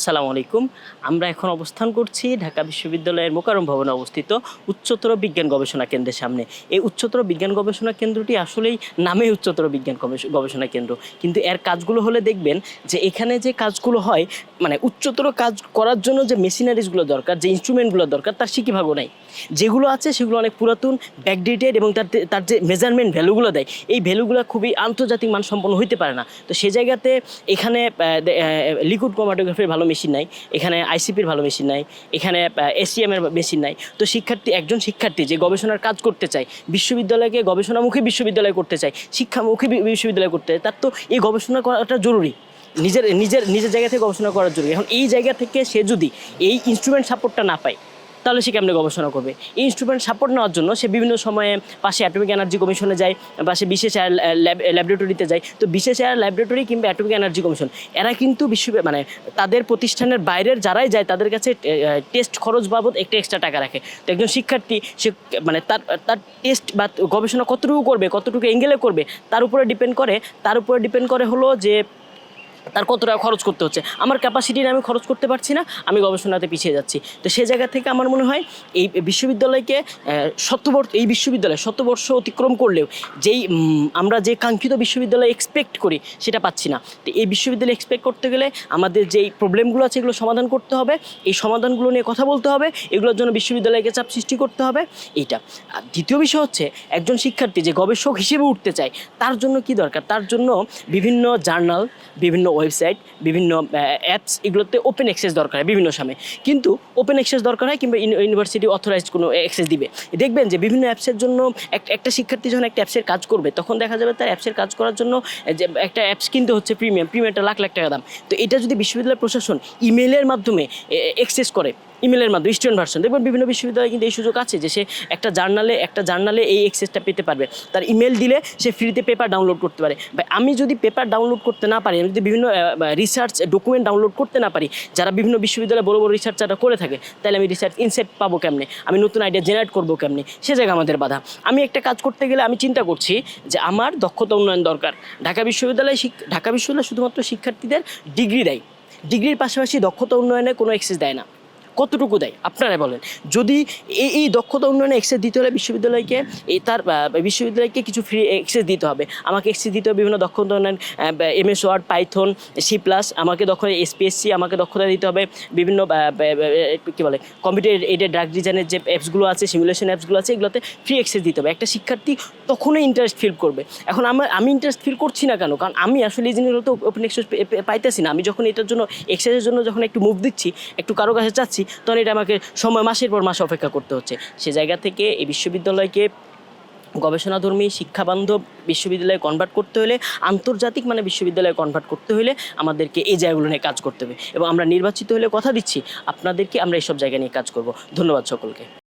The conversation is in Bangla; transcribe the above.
সালাম আলাইকুম। আমরা এখন অবস্থান করছি ঢাকা বিশ্ববিদ্যালয়ের মোকারম ভবনে অবস্থিত উচ্চতর বিজ্ঞান গবেষণা কেন্দ্রের সামনে। এই উচ্চতর বিজ্ঞান গবেষণা কেন্দ্রটি আসলেই নামে উচ্চতর বিজ্ঞান গবেষ- গবেষণা কেন্দ্র। কিন্তু এর কাজগুলো হলে দেখবেন যে এখানে যে কাজগুলো হয় মানে উচ্চতর কাজ করার জন্য যে মেশিনারিজগুলো দরকার, যে ইনস্ট্রুমেন্টগুলো দরকার, তার সিকিভাগও নাই। যেগুলো আছে সেগুলো অনেক পুরাতন ব্যাকডেটেড এবং তার তার যে মেজারমেন্ট ভ্যালুগুলো দেয়, এই ভ্যালুগুলো খুবই আন্তর্জাতিক মানসম্পন্ন হইতে পারে না। তো সে জায়গাতে এখানে লিকুইড ক্রোমাটোগ্রাফির ভালো মেশিন নাই, এখানে আইসিপির ভালো মেশিন নাই, এখানে এসিএমের মেশিন নাই। তো শিক্ষার্থী, একজন শিক্ষার্থী যে গবেষণার কাজ করতে চায়, বিশ্ববিদ্যালয়কে গবেষণামুখী বিশ্ববিদ্যালয় করতে চায়, শিক্ষামুখী বিশ্ববিদ্যালয় করতে চায় তার তো এই গবেষণা করাটা জরুরি। নিজের নিজের নিজের জায়গা থেকে গবেষণা করার জরুরি। এখন এই জায়গা থেকে সে যদি এই ইনস্ট্রুমেন্ট সাপোর্টটা না পায় তাহলে সে কেমনে গবেষণা করবে? ইনস্ট্রুমেন্ট সাপোর্ট নেওয়ার জন্য সে বিভিন্ন সময়ে পাশে অ্যাটমিক এনার্জি কমিশনে যায়, বা সে বিশেষ এয়ার ল্যাবরেটরিতে যায়। তো বিশেষ এয়ার ল্যাবরেটরি কিংবা অ্যাটমিক এনার্জি কমিশন এরা কিন্তু বিশ্ব মানে তাদের প্রতিষ্ঠানের বাইরের যারাই যায়, তাদের কাছে টেস্ট খরচ বাবদ একটা এক্সট্রা টাকা রাখে। তো একজন শিক্ষার্থী, সে মানে তার তার টেস্ট বা গবেষণা কতটুকু করবে, কতটুকু এঙ্গেলে করবে, তার উপরে ডিপেন্ড করে, তার উপরে ডিপেন্ড করে হলো যে তার কত টাকা খরচ করতে হচ্ছে? আমার ক্যাপাসিটি আমি খরচ করতে পারছি না, আমি গবেষণাতে পিছিয়ে যাচ্ছি। তো সে জায়গা থেকে আমার মনে হয় এই বিশ্ববিদ্যালয়কে শতবর্ষ এই বিশ্ববিদ্যালয় শতবর্ষ অতিক্রম করলেও যেই আমরা যে কাঙ্ক্ষিত বিশ্ববিদ্যালয় এক্সপেক্ট করি, সেটা পাচ্ছি না। তো এই বিশ্ববিদ্যালয় এক্সপেক্ট করতে গেলে আমাদের যেই প্রবলেমগুলো আছে, এগুলো সমাধান করতে হবে। এই সমাধানগুলো নিয়ে কথা বলতে হবে। এগুলোর জন্য বিশ্ববিদ্যালয়কে চাপ সৃষ্টি করতে হবে। এইটা। আর দ্বিতীয় বিষয় হচ্ছে, একজন শিক্ষার্থী যে গবেষক হিসেবে উঠতে চায়, তার জন্য কি দরকার? তার জন্য বিভিন্ন জার্নাল, বিভিন্ন ওয়েবসাইট, বিভিন্ন অ্যাপস এগুলোতে ওপেন অ্যাক্সেস দরকার হয় বিভিন্ন সময়। কিন্তু ওপেন অ্যাক্সেস দরকার হয় কিংবা ইউনিভার্সিটি অথরাইজড কোনো অ্যাক্সেস দিবে। দেখবেন যে বিভিন্ন অ্যাপসের জন্য এক- একটা শিক্ষার্থী যখন একটা অ্যাপসের কাজ করবে, তখন দেখা যাবে তার অ্যাপসের কাজ করার জন্য যে একটা অ্যাপস কিনতে হচ্ছে প্রিমিয়াম প্রিমিয়ামটা লাখ লাখ টাকা দাম। তো এটা যদি বিশ্ববিদ্যালয় প্রশাসন ইমেলের মাধ্যমে অ্যাক্সেস করে ইমেলের মাধ্যমে স্টুডেন্ট ভার্সন দেখবেন বিভিন্ন বিশ্ববিদ্যালয়ে কিন্তু এই সুযোগ আছে যে সে একটা জার্নালে একটা জার্নালে এই অ্যাক্সেসটা পেতে পারবে। তার ইমেল দিলে সে ফ্রিতে পেপার ডাউনলোড করতে পারে। আমি যদি পেপার ডাউনলোড করতে না পারি, আমি যদি বিভিন্ন রিসার্চ ডকুমেন্ট ডাউনলোড করতে না পারি, যারা বিভিন্ন বিশ্ববিদ্যালয়ে বড় বড় রিসার্চাররা করে থাকে, তাহলে আমি রিসার্চ ইনসেট পাবো কেমনে? আমি নতুন আইডিয়া জেনারেট করব কেমনে? সে জায়গা আমাদের বাধা। আমি একটা কাজ করতে গেলে আমি চিন্তা করছি যে আমার দক্ষতা উন্নয়ন দরকার। ঢাকা বিশ্ববিদ্যালয় ঢাকা বিশ্ববিদ্যালয় শুধুমাত্র শিক্ষার্থীদের ডিগ্রি দেয়। ডিগ্রির পাশাপাশি দক্ষতা উন্নয়নে কোনো এক্সেস দেয় না। কতটুকু দেয়? আপনারা বলেন। যদি এই এই দক্ষতা উন্নয়নে এক্সেস দিতে হলে বিশ্ববিদ্যালয়কে এই তার বিশ্ববিদ্যালয়কে কিছু ফ্রি এক্সেস দিতে হবে। আমাকে এক্সেস দিতে হবে বিভিন্ন দক্ষতা উন্নয়ন M S Word Python C plus আমাকে দক্ষ এসপিএসসি আমাকে দক্ষতা দিতে হবে। বিভিন্ন কী বলে কম্পিউটার এইডেড ড্রাগ ডিজাইনের যে অ্যাপসগুলো আছে সিমুলেশন অ্যাপসগুলো আছে, এগুলোতে ফ্রি অ্যাক্সেস দিতে হবে। একটা শিক্ষার্থী তখনই ইন্টারেস্ট ফিল করবে। এখন আমার, আমি ইন্টারেস্ট ফিল করছি না কেন? কারণ আমি আসলে এই জিনিসগুলো তো ওপেন এক্সেস পাইতেছি না। আমি যখন এটার জন্য এক্সেসের জন্য যখন একটু মুভ দিচ্ছি, একটু কারও কাছে চাচ্ছি তখন এটা আমাকে সময় মাসের পর মাস অপেক্ষা করতে হচ্ছে। সে জায়গা থেকে এই বিশ্ববিদ্যালয়কে গবেষণাধর্মী, শিক্ষাবান্ধব বিশ্ববিদ্যালয়ে কনভার্ট করতে হলে, আন্তর্জাতিক মানে বিশ্ববিদ্যালয়ে কনভার্ট করতে হলে আমাদেরকে এই জায়গাগুলো নিয়ে কাজ করতে হবে। এবং আমরা নির্বাচিত হলে কথা দিচ্ছি, আপনাদেরকে আমরা এইসব জায়গা নিয়ে কাজ করব। ধন্যবাদ সকলকে।